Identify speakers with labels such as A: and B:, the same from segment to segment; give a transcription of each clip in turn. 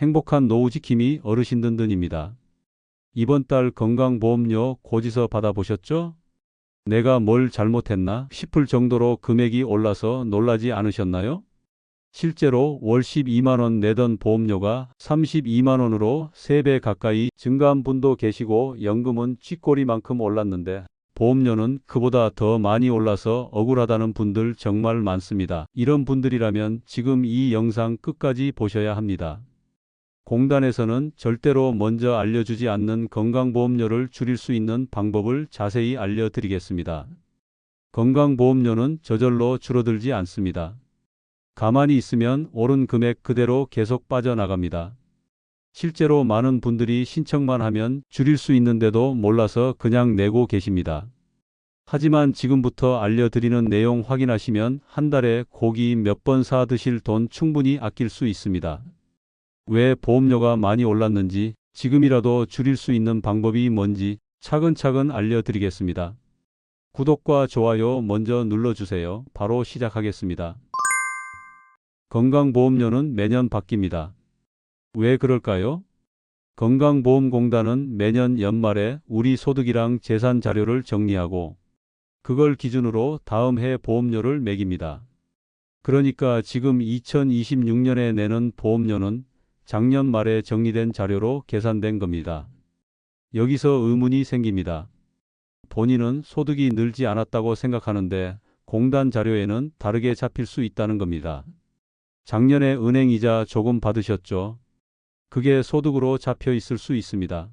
A: 행복한 노후 지킴이 어르신 든든입니다. 이번 달 건강보험료 고지서 받아보셨죠? 내가 뭘 잘못했나 싶을 정도로 금액이 올라서 놀라지 않으셨나요? 실제로 월 12만원 내던 보험료가 32만원으로 3배 가까이 증가한 분도 계시고 연금은 쥐꼬리만큼 올랐는데 보험료는 그보다 더 많이 올라서 억울하다는 분들 정말 많습니다. 이런 분들이라면 지금 이 영상 끝까지 보셔야 합니다. 공단에서는 절대로 먼저 알려주지 않는 건강보험료를 줄일 수 있는 방법을 자세히 알려드리겠습니다. 건강보험료는 저절로 줄어들지 않습니다. 가만히 있으면 오른 금액 그대로 계속 빠져나갑니다. 실제로 많은 분들이 신청만 하면 줄일 수 있는데도 몰라서 그냥 내고 계십니다. 하지만 지금부터 알려드리는 내용 확인하시면 한 달에 고기 몇 번 사 드실 돈 충분히 아낄 수 있습니다. 왜 보험료가 많이 올랐는지 지금이라도 줄일 수 있는 방법이 뭔지 차근차근 알려드리겠습니다. 구독과 좋아요 먼저 눌러주세요. 바로 시작하겠습니다. 건강보험료는 매년 바뀝니다. 왜 그럴까요? 건강보험공단은 매년 연말에 우리 소득이랑 재산 자료를 정리하고 그걸 기준으로 다음 해 보험료를 매깁니다. 그러니까 지금 2026년에 내는 보험료는 작년 말에 정리된 자료로 계산된 겁니다. 여기서 의문이 생깁니다. 본인은 소득이 늘지 않았다고 생각하는데 공단 자료에는 다르게 잡힐 수 있다는 겁니다. 작년에 은행 이자 조금 받으셨죠? 그게 소득으로 잡혀 있을 수 있습니다.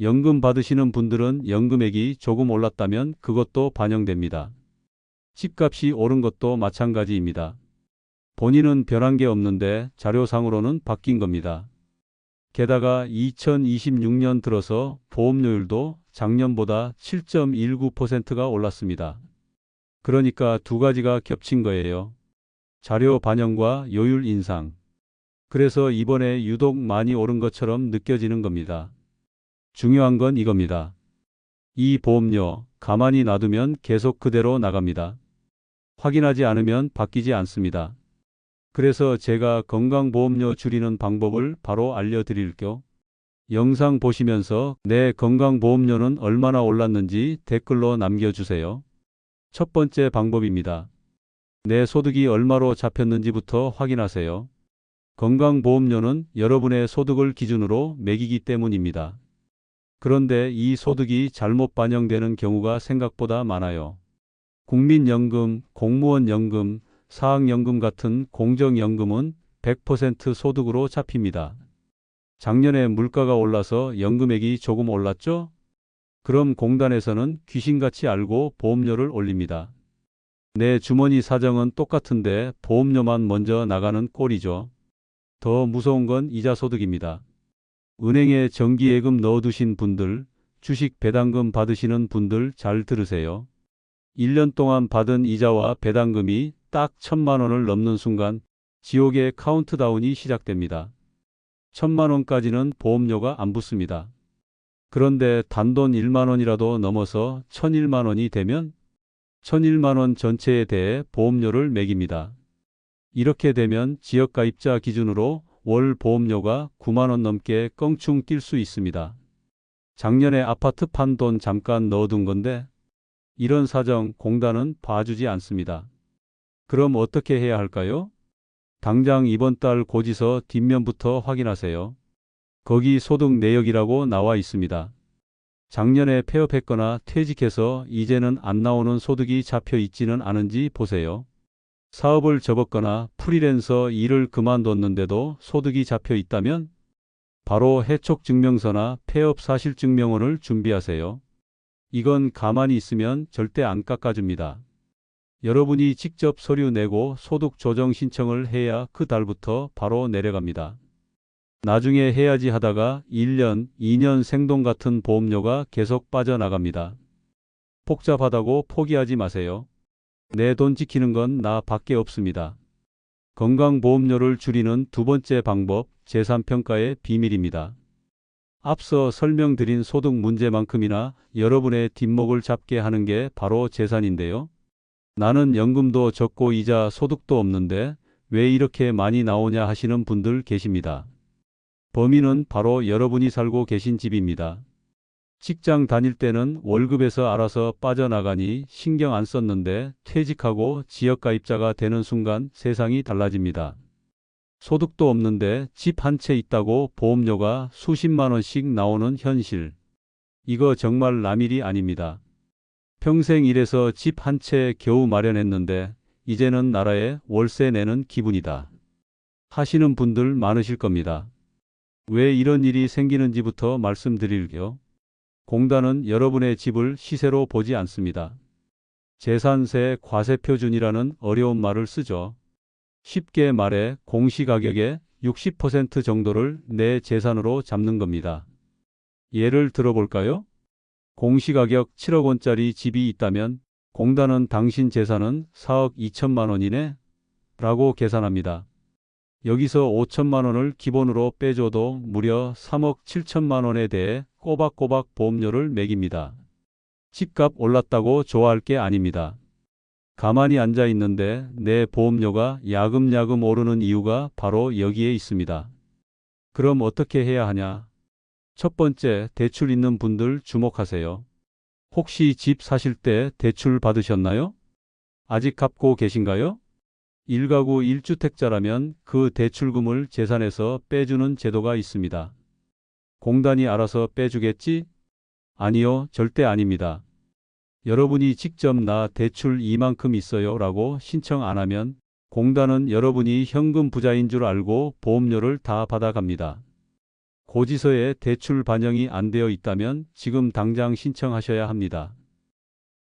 A: 연금 받으시는 분들은 연금액이 조금 올랐다면 그것도 반영됩니다. 집값이 오른 것도 마찬가지입니다. 본인은 변한 게 없는데 자료상으로는 바뀐 겁니다. 게다가 2026년 들어서 보험료율도 작년보다 7.19%가 올랐습니다. 그러니까 두 가지가 겹친 거예요. 자료 반영과 요율 인상. 그래서 이번에 유독 많이 오른 것처럼 느껴지는 겁니다. 중요한 건 이겁니다. 이 보험료 가만히 놔두면 계속 그대로 나갑니다. 확인하지 않으면 바뀌지 않습니다. 그래서 제가 건강보험료 줄이는 방법을 바로 알려드릴게요. 영상 보시면서 내 건강보험료는 얼마나 올랐는지 댓글로 남겨주세요. 첫 번째 방법입니다. 내 소득이 얼마로 잡혔는지부터 확인하세요. 건강보험료는 여러분의 소득을 기준으로 매기기 때문입니다. 그런데 이 소득이 잘못 반영되는 경우가 생각보다 많아요. 국민연금, 공무원연금, 사학연금 같은 공적연금은 100% 소득으로 잡힙니다. 작년에 물가가 올라서 연금액이 조금 올랐죠? 그럼 공단에서는 귀신같이 알고 보험료를 올립니다. 내 주머니 사정은 똑같은데 보험료만 먼저 나가는 꼴이죠. 더 무서운 건 이자 소득입니다. 은행에 정기예금 넣어두신 분들, 주식 배당금 받으시는 분들 잘 들으세요. 1년 동안 받은 이자와 배당금이 딱 천만 원을 넘는 순간 지옥의 카운트다운이 시작됩니다. 천만 원까지는 보험료가 안 붙습니다. 그런데 단돈 1만 원이라도 넘어서 1001만 원이 되면 1001만 원 전체에 대해 보험료를 매깁니다. 이렇게 되면 지역가입자 기준으로 월 보험료가 9만 원 넘게 껑충 뛸 수 있습니다. 작년에 아파트 판 돈 잠깐 넣어둔 건데 이런 사정 공단은 봐주지 않습니다. 그럼 어떻게 해야 할까요? 당장 이번 달 고지서 뒷면부터 확인하세요. 거기 소득 내역이라고 나와 있습니다. 작년에 폐업했거나 퇴직해서 이제는 안 나오는 소득이 잡혀 있지는 않은지 보세요. 사업을 접었거나 프리랜서 일을 그만뒀는데도 소득이 잡혀 있다면 바로 해촉 증명서나 폐업 사실 증명원을 준비하세요. 이건 가만히 있으면 절대 안 깎아줍니다. 여러분이 직접 서류 내고 소득 조정 신청을 해야 그 달부터 바로 내려갑니다. 나중에 해야지 하다가 1년, 2년 생돈 같은 보험료가 계속 빠져나갑니다. 복잡하다고 포기하지 마세요. 내 돈 지키는 건 나 밖에 없습니다. 건강보험료를 줄이는 두 번째 방법, 재산평가의 비밀입니다. 앞서 설명드린 소득 문제만큼이나 여러분의 뒷목을 잡게 하는 게 바로 재산인데요. 나는 연금도 적고 이자 소득도 없는데 왜 이렇게 많이 나오냐 하시는 분들 계십니다. 범인은 바로 여러분이 살고 계신 집입니다. 직장 다닐 때는 월급에서 알아서 빠져나가니 신경 안 썼는데 퇴직하고 지역가입자가 되는 순간 세상이 달라집니다. 소득도 없는데 집 한 채 있다고 보험료가 수십만 원씩 나오는 현실. 이거 정말 남일이 아닙니다. 평생 일해서 집 한 채 겨우 마련했는데 이제는 나라에 월세 내는 기분이다. 하시는 분들 많으실 겁니다. 왜 이런 일이 생기는지부터 말씀드릴게요. 공단은 여러분의 집을 시세로 보지 않습니다. 재산세 과세표준이라는 어려운 말을 쓰죠. 쉽게 말해 공시가격의 60% 정도를 내 재산으로 잡는 겁니다. 예를 들어볼까요? 공시가격 7억 원짜리 집이 있다면 공단은 당신 재산은 4억 2천만 원이네? 라고 계산합니다. 여기서 5천만 원을 기본으로 빼줘도 무려 3억 7천만 원에 대해 꼬박꼬박 보험료를 매깁니다. 집값 올랐다고 좋아할 게 아닙니다. 가만히 앉아 있는데 내 보험료가 야금야금 오르는 이유가 바로 여기에 있습니다. 그럼 어떻게 해야 하냐? 첫 번째, 대출 있는 분들 주목하세요. 혹시 집 사실 때 대출 받으셨나요? 아직 갚고 계신가요? 1가구 1주택자라면 그 대출금을 재산에서 빼주는 제도가 있습니다. 공단이 알아서 빼주겠지? 아니요, 절대 아닙니다. 여러분이 직접 나 대출 이만큼 있어요 라고 신청 안 하면 공단은 여러분이 현금 부자인 줄 알고 보험료를 다 받아갑니다. 고지서에 대출 반영이 안 되어 있다면 지금 당장 신청하셔야 합니다.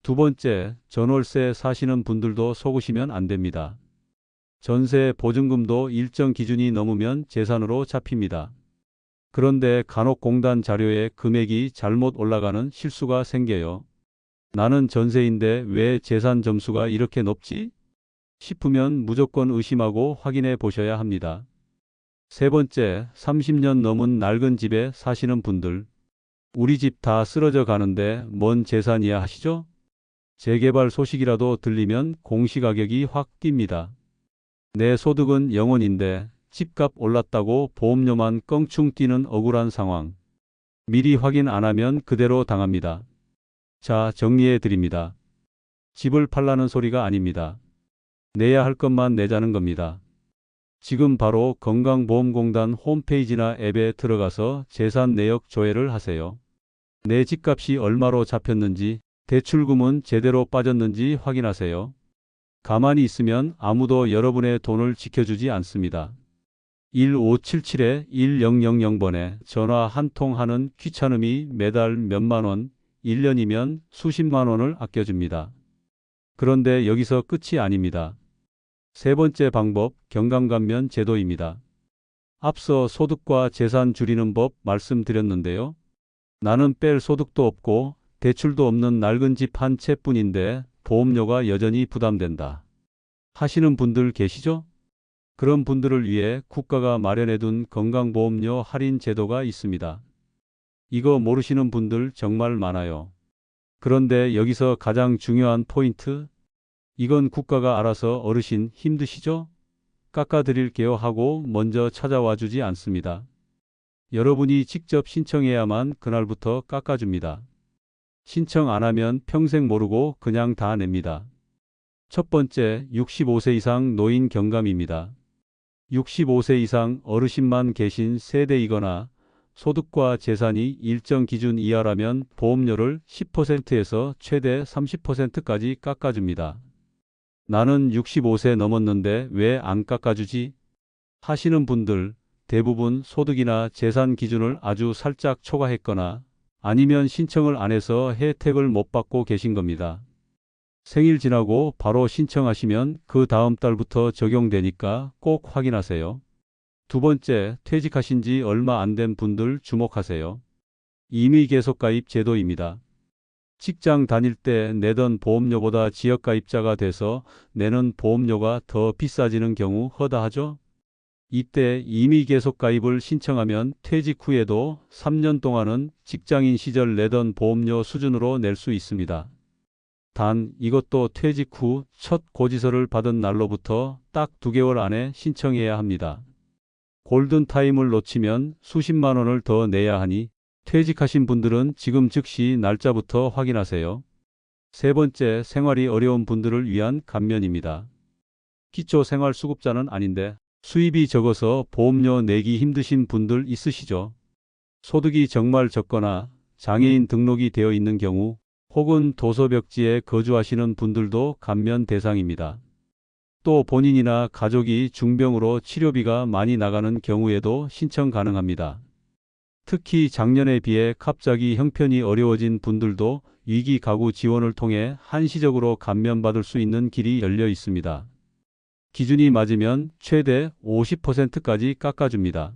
A: 두 번째, 전월세 사시는 분들도 속으시면 안 됩니다. 전세 보증금도 일정 기준이 넘으면 재산으로 잡힙니다. 그런데 간혹 공단 자료에 금액이 잘못 올라가는 실수가 생겨요. 나는 전세인데 왜 재산 점수가 이렇게 높지? 싶으면 무조건 의심하고 확인해 보셔야 합니다. 세 번째, 30년 넘은 낡은 집에 사시는 분들. 우리 집 다 쓰러져 가는데 뭔 재산이야 하시죠? 재개발 소식이라도 들리면 공시가격이 확 뜁니다. 내 소득은 0원인데 집값 올랐다고 보험료만 껑충 뛰는 억울한 상황. 미리 확인 안 하면 그대로 당합니다. 자, 정리해 드립니다. 집을 팔라는 소리가 아닙니다. 내야 할 것만 내자는 겁니다. 지금 바로 건강보험공단 홈페이지나 앱에 들어가서 재산 내역 조회를 하세요. 내 집값이 얼마로 잡혔는지, 대출금은 제대로 빠졌는지 확인하세요. 가만히 있으면 아무도 여러분의 돈을 지켜주지 않습니다. 1577-1000번에 전화 한 통 하는 귀찮음이 매달 몇만 원, 1년이면 수십만 원을 아껴줍니다. 그런데 여기서 끝이 아닙니다. 세 번째 방법, 경감감면 제도입니다. 앞서 소득과 재산 줄이는 법 말씀드렸는데요. 나는 뺄 소득도 없고 대출도 없는 낡은 집 한 채 뿐인데 보험료가 여전히 부담된다. 하시는 분들 계시죠? 그런 분들을 위해 국가가 마련해둔 건강보험료 할인 제도가 있습니다. 이거 모르시는 분들 정말 많아요. 그런데 여기서 가장 중요한 포인트, 이건 국가가 알아서 어르신 힘드시죠? 깎아드릴게요 하고 먼저 찾아와 주지 않습니다. 여러분이 직접 신청해야만 그날부터 깎아줍니다. 신청 안 하면 평생 모르고 그냥 다 냅니다. 첫 번째, 65세 이상 노인 경감입니다. 65세 이상 어르신만 계신 세대이거나 소득과 재산이 일정 기준 이하라면 보험료를 10%에서 최대 30%까지 깎아줍니다. 나는 65세 넘었는데 왜 안 깎아주지? 하시는 분들 대부분 소득이나 재산 기준을 아주 살짝 초과했거나 아니면 신청을 안 해서 혜택을 못 받고 계신 겁니다. 생일 지나고 바로 신청하시면 그 다음 달부터 적용되니까 꼭 확인하세요. 두 번째, 퇴직하신 지 얼마 안 된 분들 주목하세요. 임의 계속 가입 제도입니다. 직장 다닐 때 내던 보험료보다 지역 가입자가 돼서 내는 보험료가 더 비싸지는 경우 허다하죠? 이때 임의 계속 가입을 신청하면 퇴직 후에도 3년 동안은 직장인 시절 내던 보험료 수준으로 낼 수 있습니다. 단 이것도 퇴직 후 첫 고지서를 받은 날로부터 딱두 개월 안에 신청해야 합니다. 골든타임을 놓치면 수십만 원을 더 내야 하니 퇴직하신 분들은 지금 즉시 날짜부터 확인하세요. 세 번째, 생활이 어려운 분들을 위한 감면입니다. 기초 생활 수급자는 아닌데 수입이 적어서 보험료 내기 힘드신 분들 있으시죠? 소득이 정말 적거나 장애인 등록이 되어 있는 경우 혹은 도서벽지에 거주하시는 분들도 감면 대상입니다. 또 본인이나 가족이 중병으로 치료비가 많이 나가는 경우에도 신청 가능합니다. 특히 작년에 비해 갑자기 형편이 어려워진 분들도 위기 가구 지원을 통해 한시적으로 감면받을 수 있는 길이 열려 있습니다. 기준이 맞으면 최대 50%까지 깎아줍니다.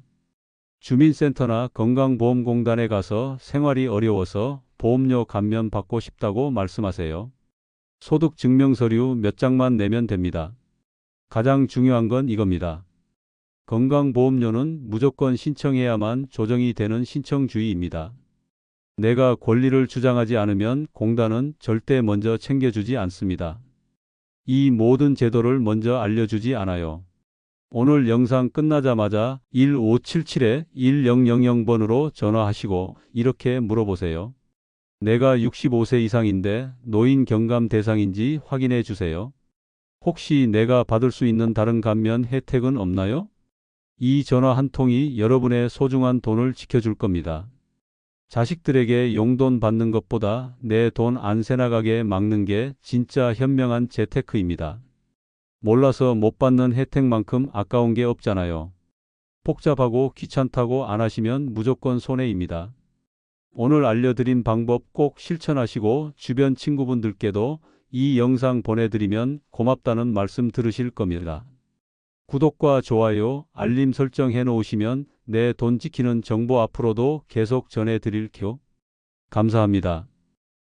A: 주민센터나 건강보험공단에 가서 생활이 어려워서 보험료 감면 받고 싶다고 말씀하세요. 소득 증명서류 몇 장만 내면 됩니다. 가장 중요한 건 이겁니다. 건강보험료는 무조건 신청해야만 조정이 되는 신청주의입니다. 내가 권리를 주장하지 않으면 공단은 절대 먼저 챙겨주지 않습니다. 이 모든 제도를 먼저 알려주지 않아요. 오늘 영상 끝나자마자 1577-1000번으로 전화하시고 이렇게 물어보세요. 내가 65세 이상인데 노인 경감 대상인지 확인해 주세요. 혹시 내가 받을 수 있는 다른 감면 혜택은 없나요? 이 전화 한 통이 여러분의 소중한 돈을 지켜줄 겁니다. 자식들에게 용돈 받는 것보다 내 돈 안 새나가게 막는 게 진짜 현명한 재테크입니다. 몰라서 못 받는 혜택만큼 아까운 게 없잖아요. 복잡하고 귀찮다고 안 하시면 무조건 손해입니다. 오늘 알려드린 방법 꼭 실천하시고 주변 친구분들께도 이 영상 보내드리면 고맙다는 말씀 들으실 겁니다. 구독과 좋아요, 알림 설정 해 놓으시면 내 돈 지키는 정보 앞으로도 계속 전해드릴게요. 감사합니다.